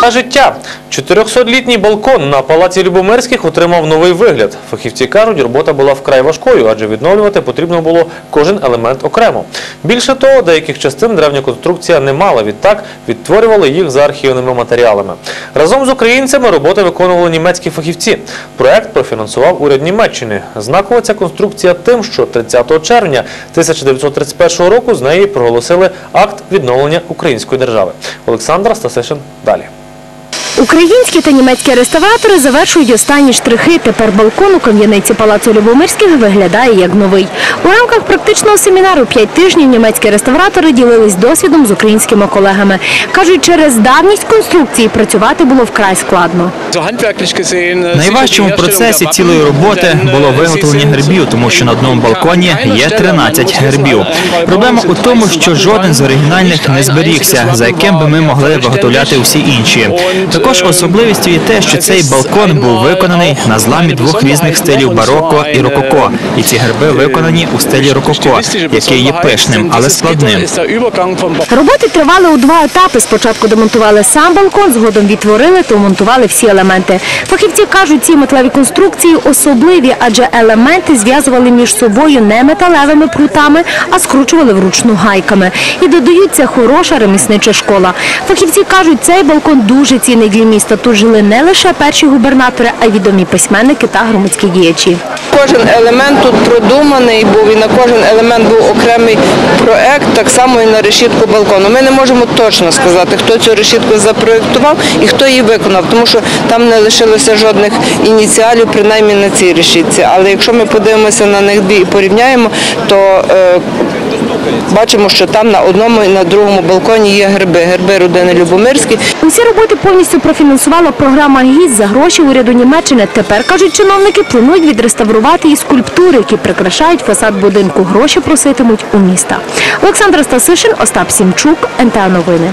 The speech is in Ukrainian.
Та життя. 400-літній балкон на палаці Любомирських отримав новий вигляд. Фахівці кажуть, робота була вкрай важкою, адже відновлювати потрібно було кожен елемент окремо. Більше того, деяких частин древня конструкція не мала. Відтак відтворювали їх за архівними матеріалами. Разом з українцями роботи виконували німецькі фахівці. Проект профінансував уряд Німеччини. Знакова ця конструкція тим, що 30 червня 1931 року з неї проголосили акт відновлення української держави. Олександра Стасишин далі. Українські та німецькі реставратори завершують останні штрихи. Тепер балкон у кам'яниці Палацу Любомирських виглядає як новий. У рамках практичного семінару «П'ять тижнів німецькі реставратори ділились досвідом з українськими колегами. Кажуть, через давність конструкції працювати було вкрай складно. Найважчим у процесі цілої роботи було виготовлення гербів, тому що на одному балконі є 13 гербів. Проблема у тому, що жоден з оригінальних не зберігся, за яким би ми могли виготовляти усі інші. Також особливістю є те, що цей балкон був виконаний на зламі двох різних стилів бароко і рококо. І ці герби виконані у стилі рококо, який є пишним, але складним. Роботи тривали у два етапи. Спочатку демонтували сам балкон, згодом відтворили та монтували всі елементи. Фахівці кажуть, ці металеві конструкції особливі, адже елементи зв'язували між собою не металевими прутами, а скручували вручну гайками. І додають, це хороша реміснича школа. Фахівці кажуть, цей балкон дуже цінний для міста. Тут жили не лише перші губернатори, а й відомі письменники та громадські діячі. Кожен елемент тут продуманий був і на кожен елемент був окремий проект, так само і на решітку балкону. Ми не можемо точно сказати, хто цю решітку запроєктував і хто її виконав, тому що там не лишилося жодних ініціалів, принаймні на цій решітці. Але якщо ми подивимося на них дві і порівняємо, то е, бачимо, що там на одному і на другому балконі є гриби, герби родини Любомирські. Усі роботи повністю профінансувала програма ГІЗ за гроші уряду Німеччини. Тепер, кажуть чиновники, планують відреставрувати і скульптури, які прикрашають фасад будинку. Гроші проситимуть у міста. Олександра Стасишин, Остап Сімчук, НТА Новини.